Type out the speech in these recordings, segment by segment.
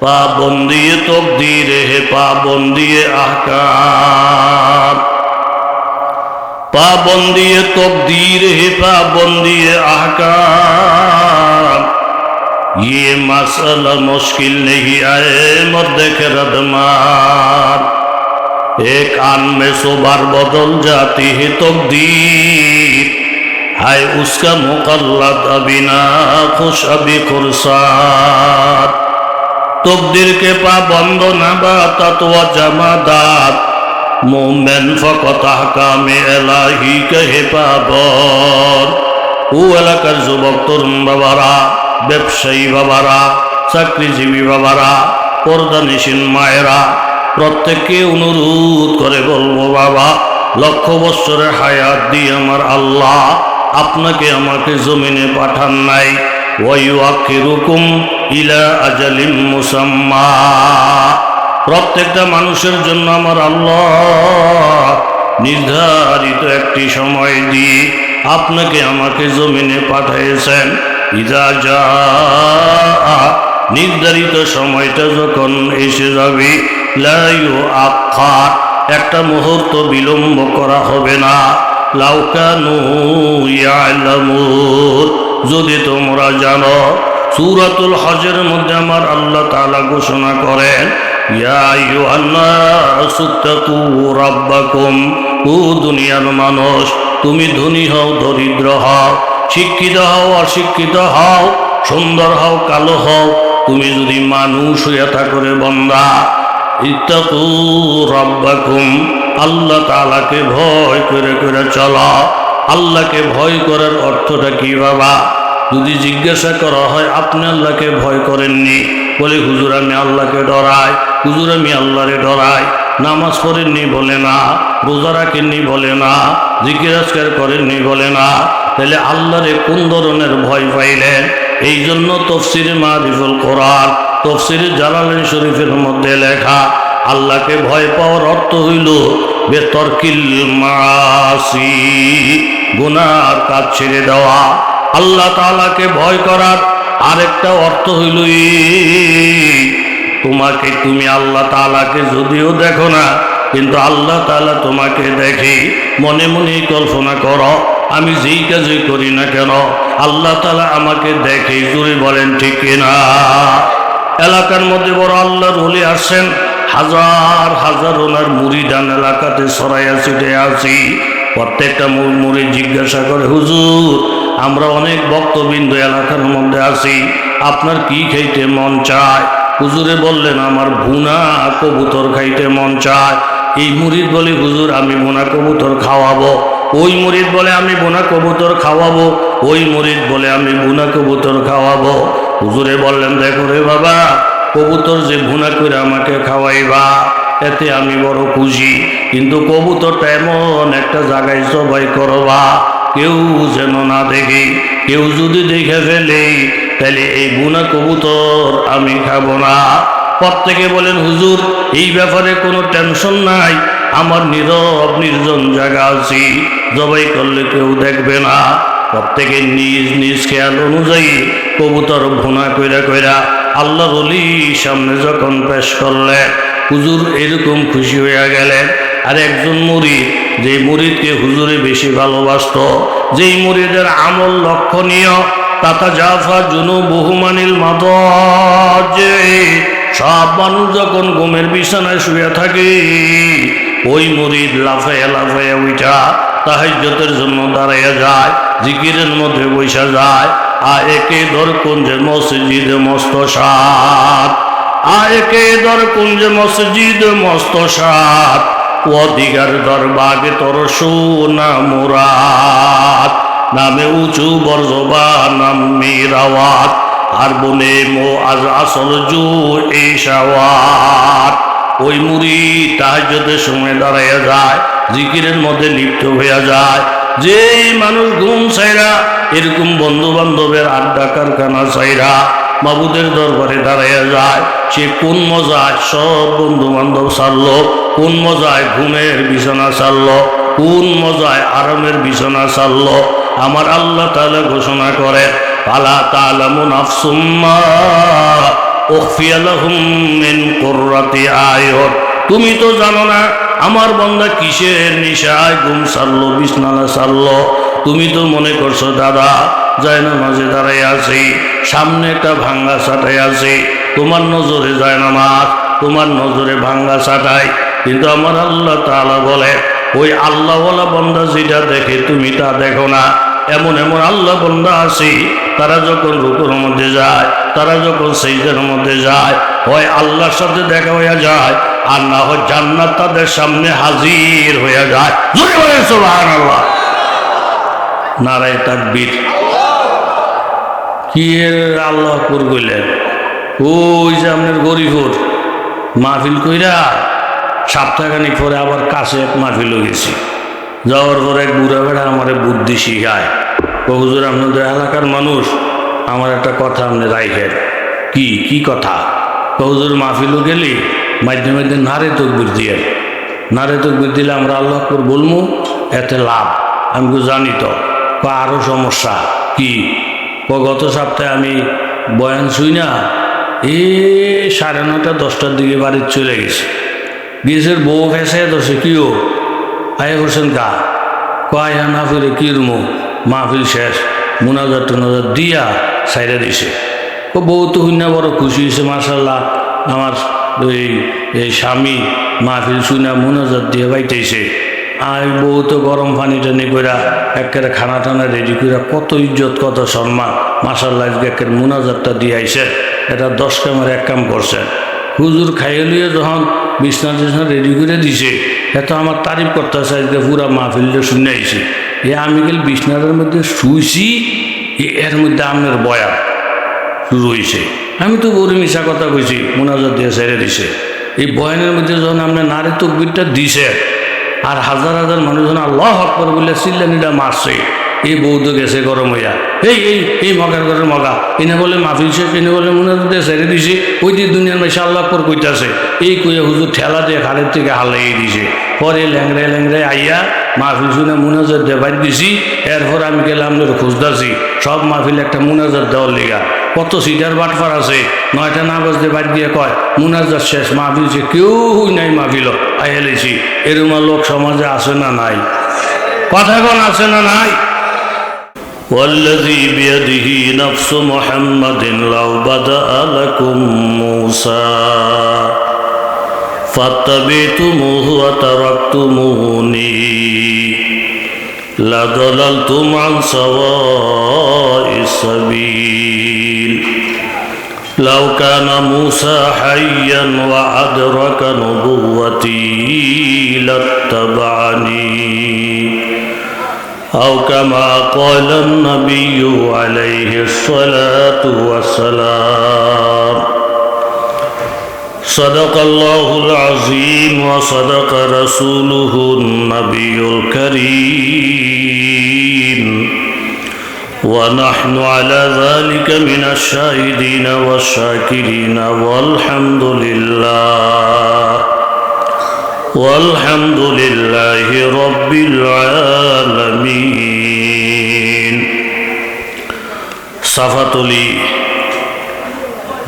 पाबंदी तकदीर है पाबंदी आकाम पाबंदी तकदीर है पाबंदी आकाम ये मसला मुश्किल नहीं आए मर्द के रदमार एक आन में सुबार बदल जाती है तकदीर हाय उसका मुकल्लत अबिना खुश अभी खुरसार তকদিরকে পা বন্ধ না বা তাতোয়া জামাদাত। মোমেন ফকত হাকামে এলাহি কে পাবর ও এলাকার যুবক, তরুণ বাবারা, ব্যবসায়ী বাবারা, চাকরিজীবী বাবারা, পর্দানিসীন মায়েরা, প্রত্যেককে অনুরোধ করে বলব, বাবা, লক্ষ বৎসরের হায়াত দিয়ে আমার আল্লাহ আপনাকে আমাকে জমিনে পাঠান নাই। ওয়াই আখিরুকুম ইলা আজালিম মুসাম্মা। প্রত্যেকটা মানুষের জন্য আমার আল্লাহ নির্ধারিত একটি সময় দিয়ে আপনাকে আমাকে জমিনে পাঠিয়েছেন। ইদা যা নির্ধারিত সময়টা যখন এসে যাবে লাইও আখার একটা মুহূর্ত বিলম্ব করা হবে না। লাউকানু ইয়ালামুন, যদি তোমরা জানো সূরাতুল হজের মধ্যে আমার আল্লাহ তাআলা ঘোষণা করেন দুনিয়ার মানুষ, তুমি ধনী হও, দরিদ্র হও, শিক্ষিত হও, অশিক্ষিত হও, সুন্দর হও, কালো হও, তুমি যদি মানুষ হইয়া রে বন্দা, ইত্তাকু রাব্বাকুম, আল্লাহ তাআলাকে ভয় করে করে চলো, আল্লাহকে ভয় করার অর্থটা কি বাবা? যদি জিজ্ঞাসা করা হয়, আপনি আল্লাহকে ভয় করেননি? বলে, হুজুর, আমি আল্লাহকে ডরাই। হুজুর, আমি আল্লাহরে ডরাই। নামাজ পড়েননি বলে না, রোজা রাখেননি বলে না জিজ্ঞাসকার করেননি বলে না। তাহলে আল্লাহরে কোন ধরনের ভয় পাইলেন? এই জন্য তফসিরে মারিফুল কোরআন, তফসিরে জালালেন শরীফের মধ্যে লেখা, আল্লাহকে ভয় পাওয়ার অর্থ হইল বেতর্কিল মাসি, গুনার কাজ ছেড়ে দেওয়া। আল্লাহ তাআলাকে ভয় করার আরেকটা অর্থ হইল তোমাকে তুমি আল্লাহ তাআলাকে যদিও দেখো না, কিন্তু আল্লাহ তালা তোমাকে দেখে মনে মনে কল্পনা করো, আমি যেই কাজই করি না কেন, আল্লাহ তালা আমাকে দেখে জুড়ে বলেন, ঠিক না? এলাকার মধ্যে বড় আল্লাহর হলি আসছেন, হাজার হাজার ওনার মুড়িদান এলাকাতে সরাইয়া ছিটে আছি। প্রত্যেকটা মুড়ি জিজ্ঞাসা করে, হুজুর আমরা অনেক ভক্তবৃন্দ এলাকার মধ্যে আছি। আপনার কি খাইতে মন চায়? হুজুরে বললেন, আমার ভুনা কবুতর খাইতে মন চায়। এই মুরিদ বলে, হুজুর, আমি বোনা কবুতর খাওয়াবো। ওই মুরিদ বলে, আমি বোনা কবুতর খাওয়াবো। ওই মুরিদ বলে, আমি বোনা কবুতর খাওয়াবো। হুজুরে বললেন, দেখো রে বাবা, কবুতর যে ভুনা করে আমাকে খাওয়াইবা, এতে আমি বড় খুশি। কিন্তু কবুতরটা এমন একটা জায়গায় সবাই করবা কেউ যেন না দেখে, কেউ যদি দেখে ফেলে, তাহলে এই বুনা কবুতর আমি খাব না। প্রত্যেকে বলেন, হুজুর, এই ব্যাপারে কোনো টেনশন নাই, আমার নীরব নির্জন জায়গা আছি, জবাই করলে কেউ দেখবে না। প্রত্যেকের নিজ নিজ খেয়াল অনুযায়ী কবুতর ভুনা কইরা কইরা আল্লাহ বলি সামনে যখন পেশ করলেন, হুজুর এরকম খুশি হইয়া গেলেন। আর একজন মুরিদ যে মুরিদকে হুজুরে বেশি ভালোবাসত, যেই মুরিদের আমল লক্ষণীয়, তাতা জাফা জুনু বহুমানিল মাদে সব মানুষ যখন ঘুমের বিছানায় শুয়ে থাকে, ওই মুরিদ লাফাইয়া লাফাইয়া উঠা তাহাজ্যতের জন্য দাঁড়াইয়া যায়, জিকিরের মধ্যে বৈশা যায় আর একে দর কুঞ্জে মসজিদ মস্ত সাত? আয়কে দর কুঞ্জ মসজিদ মস্ত সাত? অধিকার দরবাগ তোর সোনা মুরাত নামে উঁচু বর্জবা নাম মিরাওয়াত আর বনে মো আজ আসল জু এসাওয়াত ওই মুড়ি তাহাজ্যতের সময় দাঁড়াইয়া যায়, জিকিরের মধ্যে লিপ্ত হইয়া যায়। যেই মানুষ ঘুম চাইরা এরকম বন্ধু বান্ধবের আড্ডা কারখানা চাইরা বাবুদের দরবারে দাঁড়াইয়া যায়। সে কোন মজায় সব বন্ধু বান্ধব সারলো কোন মজায় ঘুমের বিছানা সারলো কোন মজায় আরামের বিছানা সারলো আমার আল্লাহ তাআলা ঘোষণা করে পালা তালামু নাফসুম্মা তুমি তো জানো না, আমার বন্দা কিসের নিশায় ঘুম সারলো বিছনানা সারলো তুমি তো মনে করছ, দাদা যায় না মাঝে দাঁড়াই আছি। সামনে একটা ভাঙ্গা সাটাই আছে। তোমার নজরে যায় না মাছ তোমার নজরে ভাঙ্গা সাটাই কিন্তু আমার আল্লাহ তাআলা বলে, ওই আল্লাহওয়ালা বন্দা যেটা দেখে তুমি তা দেখো না। এমন এমন আল্লাহ বন্দা আছে, তারা যখন রুকুর মধ্যে যায়, তারা যখন সেইদের মধ্যে যায়, হয় আল্লাহর সাথে দেখা হইয়া যায়, আর না হয় জান্নাত তাদের সামনে হাজির হইয়া যায়। নারায় তাকবীর। আল্লাহ আকবর কইলেন ওই যে আপনার গরিবর মাহফিল কইরা সপ্তাহখানিক পরে আবার কাছে এক মাহফিলও গেছি। যাওয়ার পরে এক বুড়া বেড়া আমার বুদ্ধি শিখায় বহুজোর আপনাদের এলাকার মানুষ, আমার একটা কথা আপনি রাইখেন। কি কি কথা? বহুজোর মাহফিলও গেলি, মাধ্যমে মাধ্যমে নারে তকবির দিয়ে নারে তকবির দিলে আমরা আল্লাহ আকবর বলব এতে লাভ। আমি জানি তো। বা আরও সমস্যা? কি? গত সপ্তাহে আমি বয়ান শুই না, এ সাড়ে নটা দশটার দিকে বাড়ির চলে গেছে। গিয়েছের বউ ফেসে দশে কিও আয় হোসেন কা কয় না ফিরে কি রুমো? মাহফিল শেষ মুনাজার টুনাজার দিয়া সাইডে দিছে। ও বউ তো হুইনা বড় খুশি হয়েছে মার্শাল্লাহ আমার এই স্বামী মাহফিল শুনা মুনাজার দিয়ে বাইতেছে। আর বউ তো গরম পানি টানি কইরা একেবারে খানা টানা রেডি কইরা কত ইজ্জত, কত সম্মান। মাসাল্লাহ একের মুনাজারটা দিয়ে আইসে এটা দশ কামের এক কাম করছে। হুজুর খাইয়ে লিয়ে যখন বিছনা টিছনা রেডি করে দিছে এত আমার তারিফ করতেছে, আজকে পুরা মাহফিলটা শুনে আইছি। এ আমি গেল বিছনাটার মধ্যে শুইছি এর মধ্যে আপনার বয়া শুরু হয়েছে আমি তো বড় মিশা কথা কইছি, মোনাজাত দিয়ে ছেড়ে দিছে। এই বয়ানের মধ্যে যখন আপনার নারী তকবিরটা দিছে আর হাজার হাজার মানুষজন আল্লাহ আকবর বলে চিল্লানিটা মারছে। এই বৌদ্ধ গেছে গরম হইয়া। এই এই এই মগার ঘরের মগা। এনে বলে শেখ এনে বলে মনে হতে ছেড়ে দিছে। ওই যে দুনিয়ার মাসে আল্লাহ আকবর কইতাছে, এই কইয়া হুজুর ঠেলা দিয়ে খালের থেকে হালাই দিছে। পরে ল্যাংড়ায় ল্যাংড়ায় আইয়া মাহফিল শুনে মুনাজার দেবাই দিছি। এরপর আমি গেলাম খুঁজতাছি। সব মাহফিল একটা মুনাজার দেওয়ার লিগা। কত সিটার বাটফার আছে নয়টা না বাজতে বাদ দিয়ে কয় মুনাজার শেষ মাহফিল সে কেউ নাই মাহফিল আইলেছি এরকম লোক সমাজে আছে না নাই কথা কোন আছে না নাই والذي بيده نفس محمد لو بدأ لكم موسى فاتبعتموه وتركتموني لضللتم عن سواء السبيل. لو كان موسى حيا وأدرك نبوتي لاتبعني. أو كما قال النبي عليه الصلاة والسلام صدق الله العظيم وصدق رسوله النبي الكريم ونحن على ذلك من الشاهدين والشاكرين والحمد لله والحمد لله رب العالمين সাফাতলি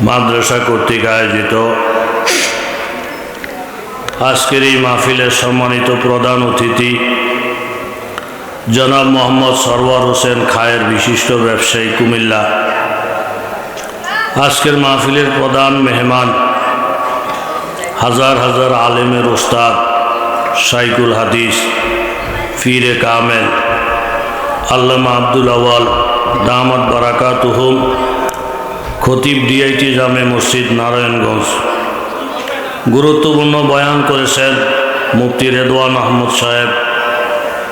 মাদ্রাসা কর্তৃক আয়োজিত আজকের এই মাহফিলের সম্মানিত প্রধান অতিথি, জনাব মোহাম্মদ সরওয়ার হোসেন খায়ের বিশিষ্ট ব্যবসায়ী কুমিল্লা। আজকের মাহফিলের প্রধান মেহমান হাজার হাজার আলেমের ওস্তাদ সাইকুল হাদিস ফিরে কামেল, আল্লামা আব্দুল আওয়াল দামাত বারাকাতুহুম, খতিব ডিআইটি জামে মসজিদ নারায়ণগঞ্জ। গুরুত্বপূর্ণ বয়ান করেছেন মুফতি রেদওয়ান আহমদ সাহেব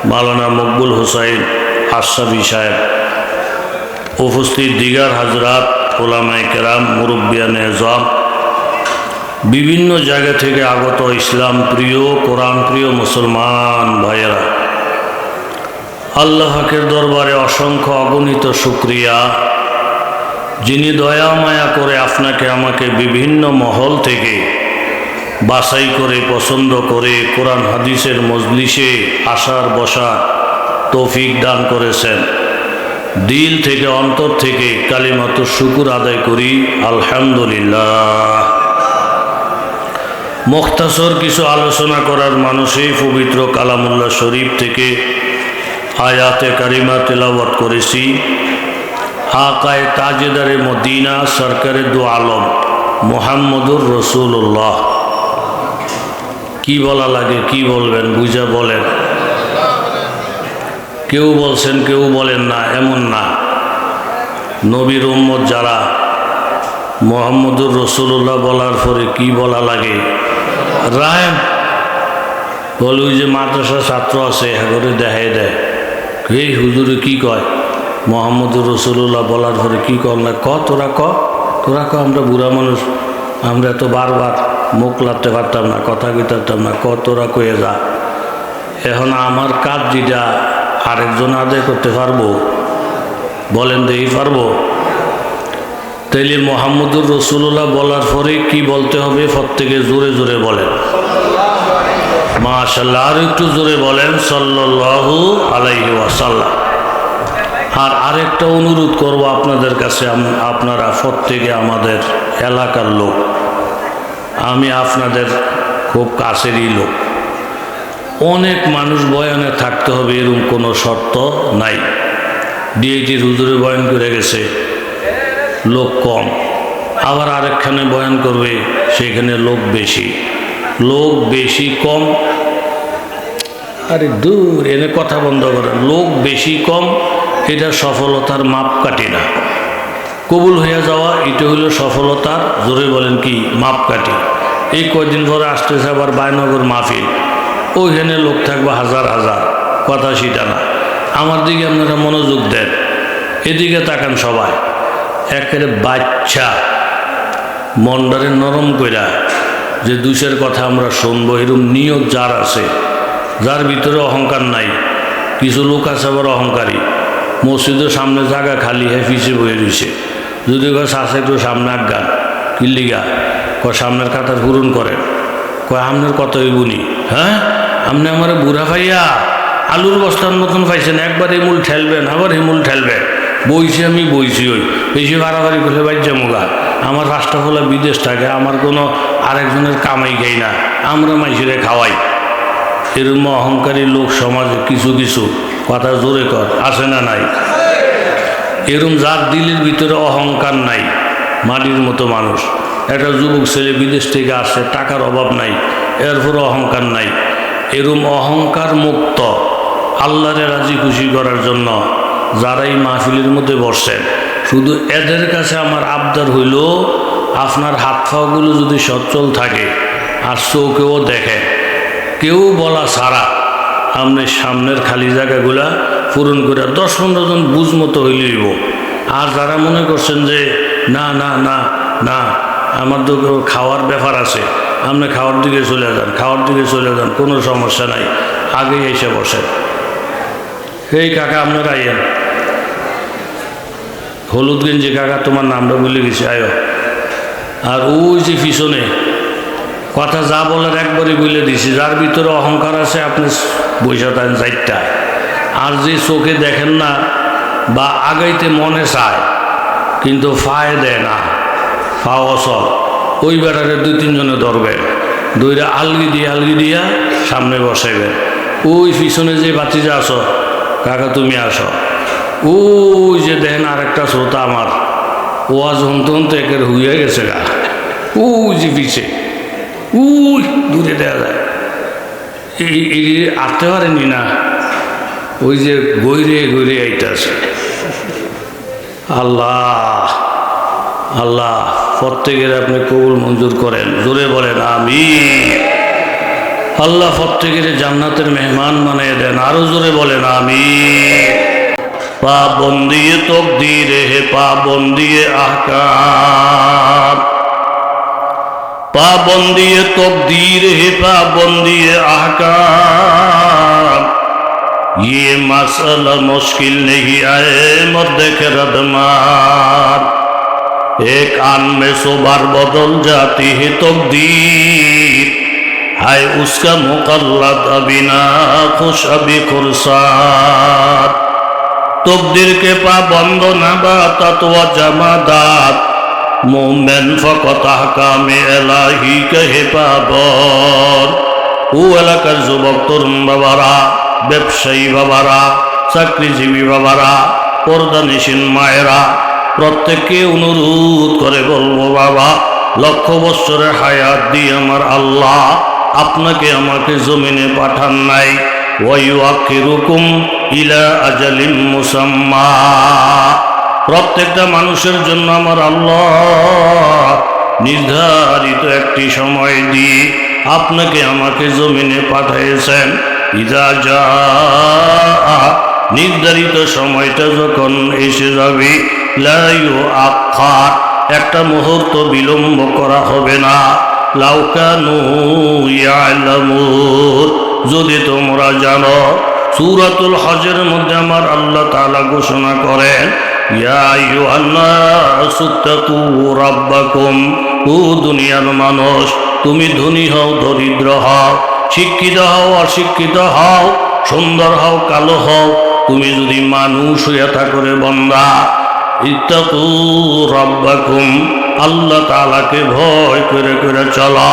মালানা মকবুল হুসাইন আশরাফি সাহেব। উপস্থিত দিগার হাজরাত ওলামাই কেরাম মুরব্বিয়ান এজম বিভিন্ন জায়গা থেকে আগত ইসলাম প্রিয়, কোরআন প্রিয় মুসলমান ভাইয়েরা। আল্লাহকের দরবারে অসংখ্য অগণিত শুক্রিয়া। যিনি দয়া মায়া করে আপনাকে, আমাকে বিভিন্ন মহল থেকে বাছাই করে, পছন্দ করে কোরআন, হাদিসের মজলিসে আসার, বসার তৌফিক দান করেছেন। দিল থেকে, অন্তর থেকে কালিমাত শুকুর আদায় করি, আলহামদুলিল্লাহ। মুখতাসর কিছু আলোচনা করার মানুষই পবিত্র কালামুল্লাহ শরীফ থেকে আয়াতে কারিমা তেলাওয়াত করেছি। আকায় তাজেদারে মদিনা সরকারে দু আলম মোহাম্মদুর রসুল্লাহ কি বলা লাগে, কি বলবেন, বুঝা বলেন। কেউ বলছেন, কেউ বলেন না, এমন না। নবীর উম্মত যারা, মোহাম্মদুর রসুল্লাহ বলার পরে কি বলা লাগে? রায়, বলে ওই যে মাদ্রাসা ছাত্র আছে করে দেখাই দেয়। এই হুজুরে, কি কয়? মোহাম্মদুর রসুল্লাহ বলার পরে কি কর না? ক, তোরা ক? তোরা ক, আমরা বুড়া মানুষ, আমরা এত বারবার মুখ লাগতে পারতাম না, কথা কইতে পারতাম না ক তোরা কয়ে যা। এখন আমার কাজ যেটা, আরেকজন আদায় করতে পারব? বলেন দেখি পারব? তাইলে মোহাম্মদুর রসুল্লাহ বলার পরে কি বলতে হবে? প্রত্যেকে জোরে জোরে বলেন। মাশাল্লাহ আর একটু জোরে বলেন, সাল্লাল্লাহু আলাইহি ওয়াসাল্লাম। আর আরেকটা অনুরোধ করব আপনাদের কাছে আপনারা প্রত্যেকে আমাদের এলাকার লোক। আমি আপনাদের খুব কাছেরই লোক। অনেক মানুষ বয়ানে থাকতে হবে এরকম কোনো শর্ত নাই। ডিএইটির হুজুরে বয়ান করে গেছে, লোক কম। আবার আরেকখানে বয়ান করবে, সেখানে লোক বেশি। লোক বেশি কম। আরে দূর, এনে কথা বন্ধ করে লোক বেশি কম, এটা সফলতার মাপ মাপকাঠি না। কবুল হয়ে যাওয়া, এটা হলো সফলতার জোরে বলেন কি? মাপকাঠি। এই কয়দিন পরে আসতেছে আবার বায়নগর মাহফিল। ওইখানে লোক থাকবে হাজার হাজার। কথা সেটা না। আমার দিকে আপনারা মনোযোগ দেন। এদিকে তাকান সবাই। একেবারে বাচ্চা। মন্ডারে নরম কইরা যে দুষের কথা আমরা শুনব, এরকম নিয়োগ যার আছে, যার ভিতরে অহংকার নাই। কিছু লোক আছে আবার অহংকারী। মসজিদের সামনে জায়গা খালি হ্যাঁ পিছিয়ে বয়ে রয়েছে যদি কয় আছে একটু সামনে আজ্ঞান কিল্লিগা। কয়, সামনের কাতার পূরণ করেন। কয় আপনার কত বুনি হ্যাঁ? আপনি আমার বুড়া ভাইয়া আলুর বস্তার মতন পাইছেন, একবার এই মূল ঠেলবেন, আবার এই মূল ঠেলবেন। বইছি আমি, বইছি ওই। বেশি বাড়াবাড়ি করলে বাইর মুগা আমার রাষ্ট্রফলা বিদেশ থাকে, আমার কোনো আরেকজনের কামাই খাই না। আমরা মাইসিরে খাওয়াই। এরম অহংকারী লোক সমাজে কিছু কিছু। কথা জোরে কর আসে না নাই? এরম যার দিলের ভিতরে অহংকার নাই, মাটির মতো মানুষ। একটা যুবক ছেলে বিদেশ থেকে আসছে টাকার অভাব নাই, এরপরে অহংকার নাই। এরম অহংকার মুক্ত, আল্লাহরে রাজি খুশি করার জন্য যারা এই মাহফিলের মধ্যে বসছেন শুধু এদের কাছে আমার আবদার হইল, আপনার হাত পাগুলো যদি সচ্ছল থাকে, আর চৌকেও দেখে। কেউ বলা ছাড়া আপনি সামনের খালি জায়গাগুলা পূরণ করে দশ পনেরো জন বুঝ মতো হইলেইব আর যারা মনে করছেন যে, না না না না, আমার তো খাওয়ার ব্যাপার আছে, আপনি খাওয়ার দিকে চলে যান, খাওয়ার দিকে চলে যান, কোনো সমস্যা নাই, আগেই এসে বসেন। এই কাকা, আপনারা আইয়েন। হলুদ গেঞ্জি কাকা, তোমার নামটা ভুলে গেছি, আয়ো। আর ওই যে পিছনে, কথা যা বলার একবারই বলে দিছি, যার ভিতরে অহংকার আছে, আপনি বৈশা থাকেন আর যে চোখে দেখেন না, বা আগাইতে মনে চায়, কিন্তু ফায় দেয় না ফা অসল ওই বেড়ারে দুই তিনজনে ধরবে দুইটা আলগি দিয়ে আলগি দিয়া সামনে বসাইবে। ওই পিছনে যে বাতিজা আসো কাকা তুমি আসো। ওই যে দেখেন আরেকটা শ্রোতা আমার ওয়াজ হনতে হনতে একের হুইয়া গেছে গা। ওই যে পিছে উই দূরে দেওয়া যায়। এই আটতে পারেনি না? ওই যে গৈরে গৈরে আইতাছে। আল্লাহ আল্লাহ, প্রত্যেকের আপনি কবুল মঞ্জুর করেন, জোরে বলেন আমি আল্লাহ প্রত্যেকের জান্নাতের মেহমান মানে দেন, আরও জোরে বলেন আমি পা বন্দিয়ে দিয়ে হে পা বন্দিয়ে আহকাম। পা বন্দিয়ে দিয়ে হে পা বন্দিয়ে আহকাম। ये मसला मुश्किल नहीं आए मर्द के रदमार एक आन में सौ बार बदल जाती है तकदीर है उसका मुकल्लद अभी ना खुश अभी खुरसार তকদিরকে পা বন্ধ না বা তাতোয়া জামাদাত মোমেন ফকত আহকামে এলাহি কহে পাবর ও এলাকার যুবক তরুণ বাবারা ব্যবসায়ী বাবারা, চাকরিজীবী বাবারা, পর্দানিসীন মায়েরা, প্রত্যেককে অনুরোধ করে বলব, বাবা, লক্ষ বৎসরের হায়াত দিয়ে আমার আল্লাহ আপনাকে আমাকে জমিনে পাঠান নাই। ওয়াইউআখিরুকুম ইলা আজালিম মুসাম্মা। প্রত্যেকটা মানুষের জন্য আমার আল্লাহ নির্ধারিত একটি সময় দিয়ে আপনাকে আমাকে জমিনে পাঠিয়েছেন। ইদা যা নির্ধারিত সময়টা যখন এসে যাবে লাইও আখার একটা মুহূর্ত বিলম্ব করা হবে না। লাউকানু যদি তোমরা জানো, সূরাতুল হজের মধ্যে আমার আল্লাহ তাআলা ঘোষণা করেন দুনিয়ার মানুষ, তুমি ধনী হও, দরিদ্র হও। শিক্ষিত হও, অশিক্ষিত হও, সুন্দর হও, কালো হও, তুমি যদি মানুষ হইয়া থাকো রে বন্দা রব্বাকুম, আল্লাহ তাআলাকে ভয় করে করে চলা।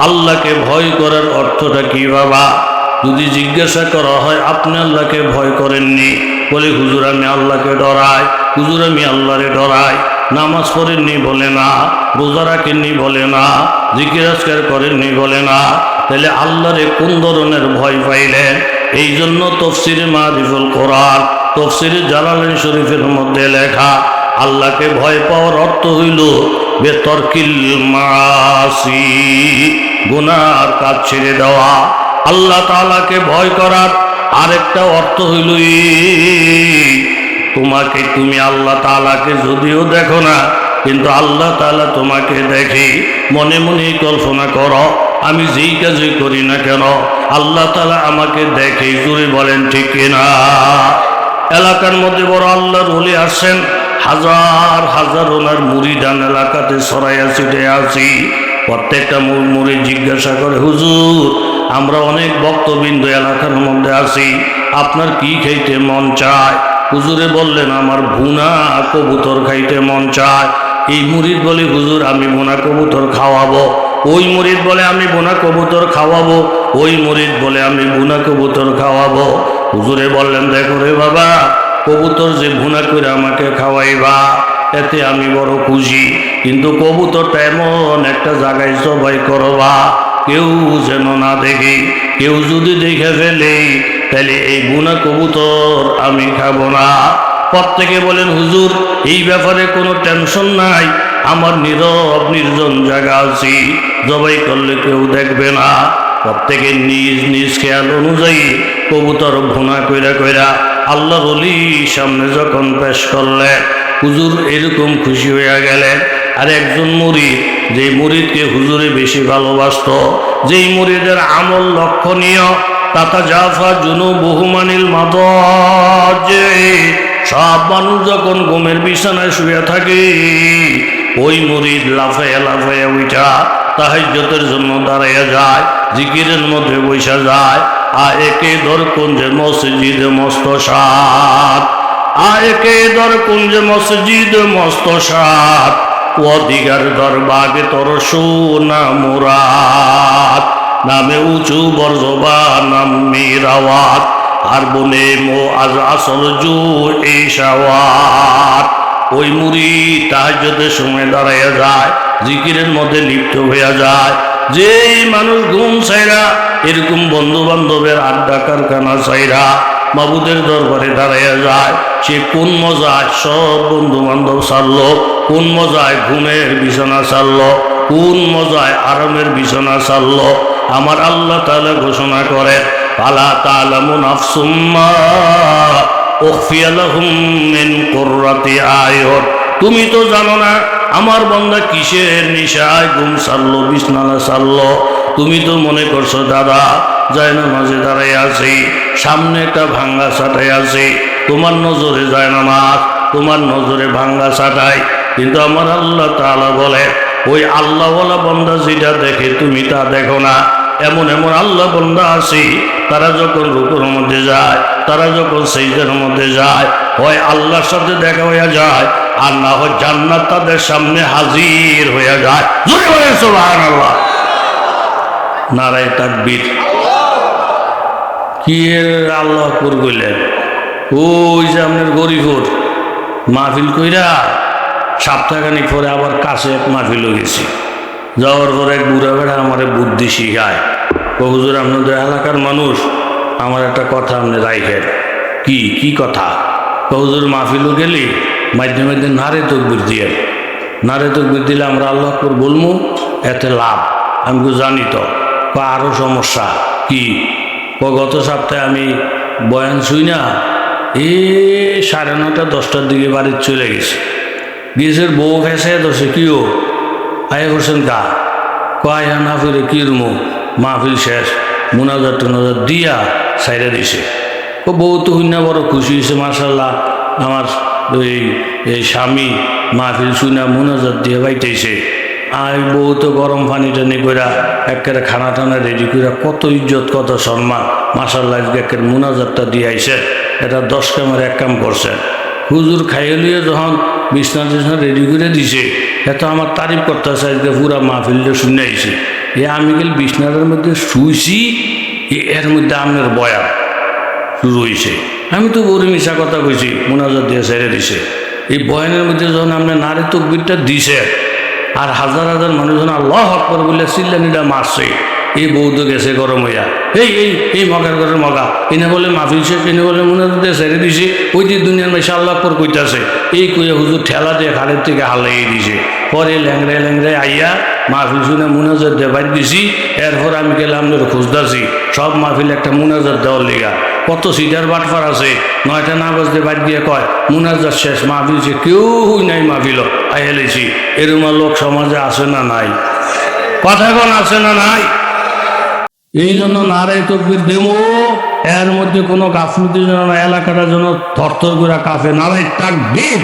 আল্লাহকে ভয় করার অর্থটা কি বাবা? যদি জিজ্ঞাসা করা হয়, আপনি আল্লাহকে ভয় করেননি? বলে, হুজুর, আমি আল্লাহকে ডরাই, হুজুর, আমি আল্লাহরে ডরাই, নামাজ পড়েননি বলে না, রোজা রাখেননি বলে না জিজ্ঞাসকার করেননি বলে না তাহলে আল্লাহরে কোন ধরনের ভয় পাইলেন এই জন্য তফসিরে মারিফুল কোরআন, তফসিরে জালালেন শরীফের মধ্যে লেখা, আল্লাহকে ভয় পাওয়ার অর্থ হইল বেতর্কিল মাসি গুনার কাজ ছেড়ে দেওয়া। আল্লাহ তাআলাকে ভয় করার আরেকটা অর্থ হইল তোমাকে, তুমি আল্লাহ তাআলাকে যদিও দেখো না, কিন্তু আল্লাহ তাআলা তোমাকে দেখে মনে মনে কল্পনা করো আমি যেই কাজই করি না কেন, আল্লাহ তাআলা আমাকে দেখে জুড়ে বলেন, ঠিক কিনা এলাকার মধ্যে বড় আল্লাহর বলে আসছেন, হাজার হাজার ওনার মুড়িদান এলাকাতে সরাইয়া ছিটে আছি। প্রত্যেকটা মুড়ি জিজ্ঞাসা করে, হুজুর, আমরা অনেক ভক্তবৃন্দ এলাকার মধ্যে আছি, আপনার কি খাইতে মন চায়? হুজুরে বললেন, আমার ভুনা কবুতর খাইতে মন চায়। এই মুড়ির বলে, হুজুর, আমি বোনা কবুতর খাওয়াবো। ওই মুরিদ বলে, আমি বোনা কবুতর খাওয়াবো। ওই মুরিদ বলে, আমি বোনা কবুতর খাওয়াবো। হুজুরে বললেন, দেখো রে বাবা, কবুতর যে ভুনা করে আমাকে খাওয়াইবা, এতে আমি বড় খুশি। কিন্তু কবুতরটা এমন একটা জায়গায় সবাই করবা, কেউ যেন না দেখে, কেউ যদি দেখে ফেলে তাহলে এই বুনা কবুতর আমি খাব না। প্রত্যেকে বলেন, হুজুর, এই ব্যাপারে কোনো টেনশন নাই। আমার নীরব, নির্জন জায়গা আছি। জবাই করলে কেউ দেখবে না। প্রত্যেকের নিজ নিজ খেয়াল অনুযায়ী কবুতর ভুনা কইরা কইরা আল্লাহ বলি সামনে যখন পেশ করলে, হুজুর এরকম খুশি হইয়া গেলেন আর একজন মুরিদ, যে মুরিদকে হুজুরে বেশি ভালোবাসত, যেই মুরিদের আমল লক্ষণীয়, তাতা জাফা জুনু বহুমানিল মাদে সব মানুষ যখন ঘুমের বিছানায় শুয়ে থাকে ওই মুরিদ লাফাইয়া লাফাইয়া উঠা তাহাজ্যতের জন্য দাঁড়াইয়া যায়, জিকিরের মধ্যে বৈশা যায় আর একে দর কুঞ্জে মসজিদ মস্ত সাত আর একে দর কুঞ্জে মসজিদ মস্ত সাত অধিকার দরবাগে তোর সোনা মুরাত নামে উঁচু বর্জবা নাম মিরাওয়াত, আর বনে মো আজ আসল জু এই সাওয়াত। ওই মুড়ি তাহাজ্যতের সময় দাঁড়াইয়া যায়, জিকিরের মধ্যে লিপ্ত হইয়া যায়। যেই মানুষ ঘুম চাইরা এরকম বন্ধু বান্ধবের আড্ডা কারখানা চাইরা বাবুদের দরবারে দাঁড়াইয়া যায়, সে কোন মজায় সব বন্ধু বান্ধব সারলো কোন মজায় ঘুমের বিছানা সারল কোন মজায় আরামের বিছানা সারল আমার আল্লাহ তাআলা ঘোষণা করে পালা তালামুন আফসুম্মা তুমি তো জানো না, আমার বন্ধা কিসের নিশায় গুম সারলো বিছনানা সারলো তুমি তো মনে করছ, দাদা, যায় না, মাঝে দাঁড়াই আছি, সামনে একটা ভাঙ্গা সাটাই আছে। তোমার নজরে যায় না মাছ, তোমার নজরে ভাঙ্গা সাটাই কিন্তু আমার আল্লাহ তাআলা বলে, ওই আল্লাহওয়ালা বন্ধা যেটা দেখে তুমি তা দেখো না। এমন এমন আল্লাহ বন্ধা আছে, তারা যখন রুকুর মধ্যে যায় তারা যখন সেইদের মধ্যে যায় হয় আল্লাহর সাথে দেখা হইয়া যায়, আর না হয় জান্নাত তাদের সামনে হাজির হয়ে যায়। নারায় তাকবীর। কি আল্লাহ আকবর কইলেন? ওই যে আপনার গরিবর মাহফিল কইরা সপ্তাহখানিক পরে আবার কাছে এক মাহফিল গেছি। যাওয়ার পরে এক বুড়া বেড়া আমার বুদ্ধি শিখায়। বহুজোর আপনাদের এলাকার মানুষ আমার একটা কথা আপনি রাইখেন। কি কি কথা? কৌজুর মাহফিলও গেলি মাঝে মাঝে নারে তকবির দিয়ে নারে তকবির দিলে আমরা আল্লাহ আকবর বলব এতে লাভ। আমি জানি তো আরও সমস্যা, কি? ও গত সপ্তাহে আমি বয়ান শুই না, এ সাড়ে নটা দশটার দিকে বাড়ির চলে গেছে। গিয়েছে বউ ফেসে দোষে কিও আয় হোসেন কা? কয় না ফিরে কি রুমো? মাহফিল শেষ মোনাজার টুনাজার দিয়া সাইরা দিছে। ও বউ তো হুইনা বড় খুশি হয়েছে মার্শাল্লাহ আমার এই স্বামী মাহফিল শুনা মুনাজার দিয়ে বাইতেছে। আর বউ তো গরম পানি টানি কইরা একেবারে খানা টানা রেডি কইরা কত ইজ্জত, কত সম্মান। মাসাল্লাহ একের মুনাজারটা দিয়ে আইসে এটা দশ কামের এক কাম করছে। হুজুর খাইয়ে লিয়ে যখন বিছনা টিছনা রেডি করে দিছে এত আমার তারিফ করতেছে, আজকে পুরা মাহফিলটা শুনে আইছে। এ আমি গেল বিছনাটার মধ্যে শুইছি এর মধ্যে আপনার বয়া শুরু হয়েছে আমি তো বড় মিশা কথা কইছি মোনাজার দিয়ে ছেড়ে দিছে। এই বয়ানের মধ্যে যখন আপনি নারী তকবিরটা দিছে, আর হাজার হাজার মানুষজন আল্লাহ হক করে বলে চিল্লানিটা মারছে। এই বৌদ্ধ গেছে গরম হইয়া। এই এই এই মগার ঘরের মগা। এনে বলে মাহফিল শেষ, এনে বলে মোনাজাত দিয়ে ছেড়ে দিছে। ওই যে দুনিয়ার মেশা আল্লাহ আকবর কইতাছে, এই কইয়া হুজুর ঠেলা দিয়ে খালের থেকে হালাই দিছে। পরে ল্যাংড়ায় ল্যাংড়ায় আইয়া মাহফিল শুনে মুনাজাত দেবাই দিছি। এরপর আমি গেলাম খুঁজতাছি সব মাহফিল একটা মুনাজাত দেওয়ার লেগা। কত সিটার বাটফার আছে, নয়টা না বাজতে বাদ দিয়ে কয়, মুনাজাত শেষ, মাহফিল সে কেউ নাই মাহফিল আই হেলেছি। এরকম লোক সমাজে আছে না নাই? কথা কোন, আছে না নাই? এই জন্য নারায় তকবির দেবো। এর মধ্যে কোনো গাফলতি যেন না এলাকাটা যেন থরথর করে কাফে নারায় তাকবীর।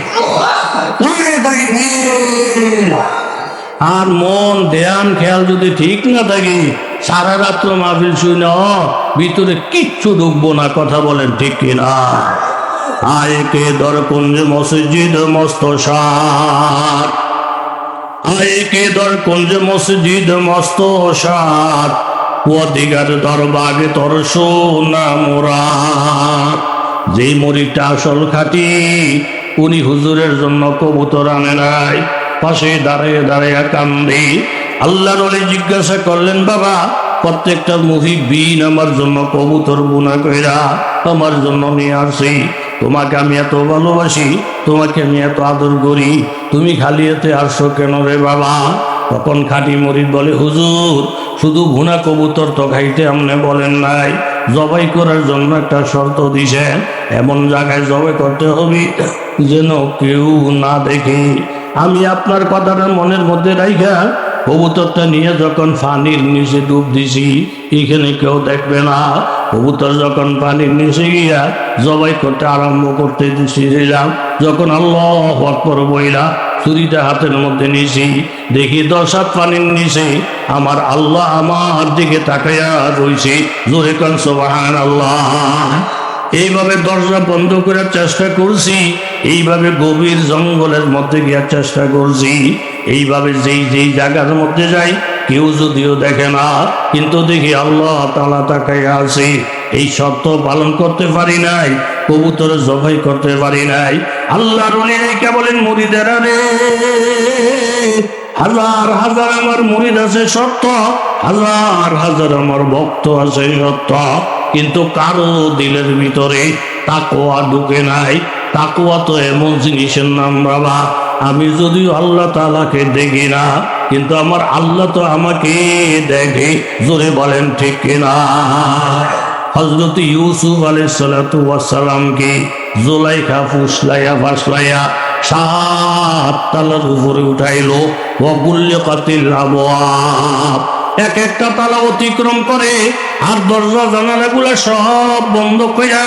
আর মন, ধ্যান, খেয়াল যদি ঠিক না থাকে, সারা রাত্র মাহফিল শুই না ভিতরে কিচ্ছু ঢুকবো না, কথা বলেন ঠিক কিনা আয়কে দরকুঞ্জ মসজিদ মস্ত সার আয়কে দরকুঞ্জ মসজিদ মস্ত সার অধিকার দরবাগে তর সোনা মোরা যে মরিটা আসল খাটি, উনি হুজুরের জন্য কবুতর আনে নাই। পাশে দাঁড়িয়ে দাঁড়িয়ে কান্দে। আল্লাহর ওলি জিজ্ঞাসা করলেন, বাবা, প্রত্যেকটা মুহিবিন আমার জন্য কবুতর বুনা কইরা আমার জন্য নিয়ে আসি। তোমাকে আমি এত ভালোবাসি, তোমাকে আমি এত আদর করি। তুমি খালি এতে আসছো কেন রে বাবা? তখন খাটি মরিদ বলে, হুজুর, শুধু ভুনা কবুতর তো খাইতে আপনি বলেন নাই। জবাই করার জন্য একটা শর্ত দিছেন, এমন জায়গায় জবাই করতে হবে যেন কেউ না দেখে। আমি আপনার কথাটা মনের মধ্যে রাইখা, কবুতরটা নিয়ে যখন পানির নিচে ডুব দিছি, এখানে কেউ দেখবে না। কবুতর যখন পানির নিচে গিয়া জবাই করতে আরম্ভ করতে দিছিলাম, যখন আল্লাহ বইলা ছুরিটা হাতের মধ্যে নিছি দেখি দশ হাত পানির নিচে আমার আল্লাহ আমার দিকে তাকাইয়া রইছে জোরে কান সোবাহান আল্লাহ এইভাবে দরজা বন্ধ করার চেষ্টা করছি, এইভাবে গভীর জঙ্গলের মধ্যে গিয়ার চেষ্টা করছি। এইভাবে যেই যেই জায়গার মধ্যে যাই, কেউ যদিও দেখে না, কিন্তু দেখি আল্লাহ তালা তাকাইয়া আছে। এই শর্ত পালন করতে পারি নাই কবুতর জবাই করতে পারি নাই আল্লাহ রনি কে বলেন মুড়িদেরা রে, হাজার হাজার আমার মুড়িদ আছে, সত্য। হাজার হাজার আমার ভক্ত আছে, সত্য। কিন্তু কারও দিলের ভিতরে তাকোয়া ঢুকে নাই। তাকোয়া তো এমন জিনিসের নাম, বাবা। আমি যদিও আল্লাহ তালাকে দেখি না, কিন্তু আমার আল্লাহ তো আমাকে দেখে। জোরে বলেন, ঠিক কিনা? হজরত ইউসুফ আলাই সালাতামকে জোলাইখা ফুসলাইয়া, ফাসলাইয়া, সাত তালার উপরে উঠাইলো। অগুল্য কাতিল আবহাওয়া এক একটা তালা অতিক্রম করে আর দরজা, জানালাগুলো সব বন্ধ কইরা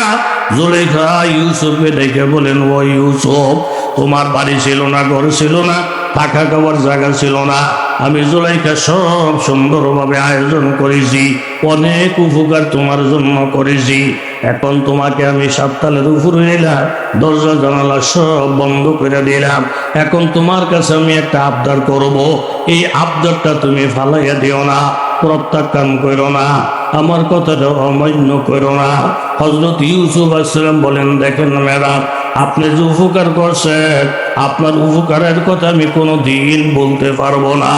জোলেখা ইউসুফকে দেখে বলেন ও ইউসুফ, তোমার বাড়ি ছিল না, ঘর ছিল না টাকা খাবার জায়গা ছিল না। আমি জুলাইকা সব সুন্দরভাবে আয়োজন করেছি। অনেক উপকার তোমার জন্য করেছি। এখন তোমাকে আমি সাততালের উপরে এলাম দরজা জানালা সব বন্ধ করে দিলাম। এখন তোমার কাছে আমি একটা আবদার করব। এই আবদারটা তুমি ফালাইয়া দিও না, প্রত্যাখ্যান করো না, আমার কথাটা অমান্য করো না। হজরত ইউসুফ আসসালাম বলেন, দেখেন ম্যাডাম আপনি যে উপকার করছেন, আপনার উপকারের কথা আমি কোনো দিন বলতে পারব না।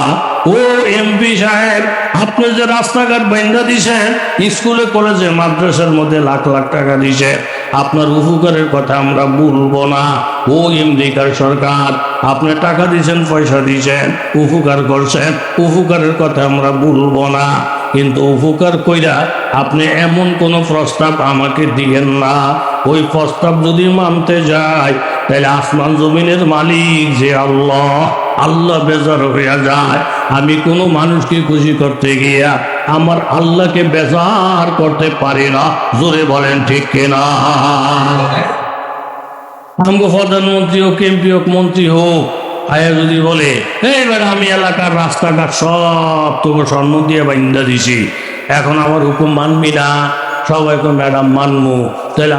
ও এমপি সাহেব, আপনি যে রাস্তাঘাট বাইন্দা দিছেন, স্কুলে, কলেজে, মাদ্রাসার মধ্যে লাখ লাখ টাকা দিছেন, আপনার উপকারের কথা আমরা বলব না। ও এমডিকার সরকার, আপনি টাকা দিছেন, পয়সা দিছেন, উপকার করছেন, উপকারের কথা আমরা বলব না। কিন্তু উপকার কইরা আপনি এমন কোন প্রস্তাব আমাকে দিয়েন না। ওই প্রস্তাব যদি মানতে যায় তাহলে আসমান জমিনের মালিক যে আল্লাহ আল্লাহ বেজার হইয়া যায়। আমি কোনো মানুষকে খুশি করতে গিয়া আমার আল্লাহকে বেজার করতে পারি না। জোরে বলেন ঠিক কিনা? আমগো প্রধানমন্ত্রী হোক এমপি হোক মন্ত্রী হোক আয়া যদি বলে, এইবার আমি এলাকার রাস্তাঘাট সব তোকে স্বর্ণ দিয়ে বাইন্দা দিছি। এখন আমার হুকুম মানবি না, সবাই এখন ম্যাডাম মানবো। তাহলে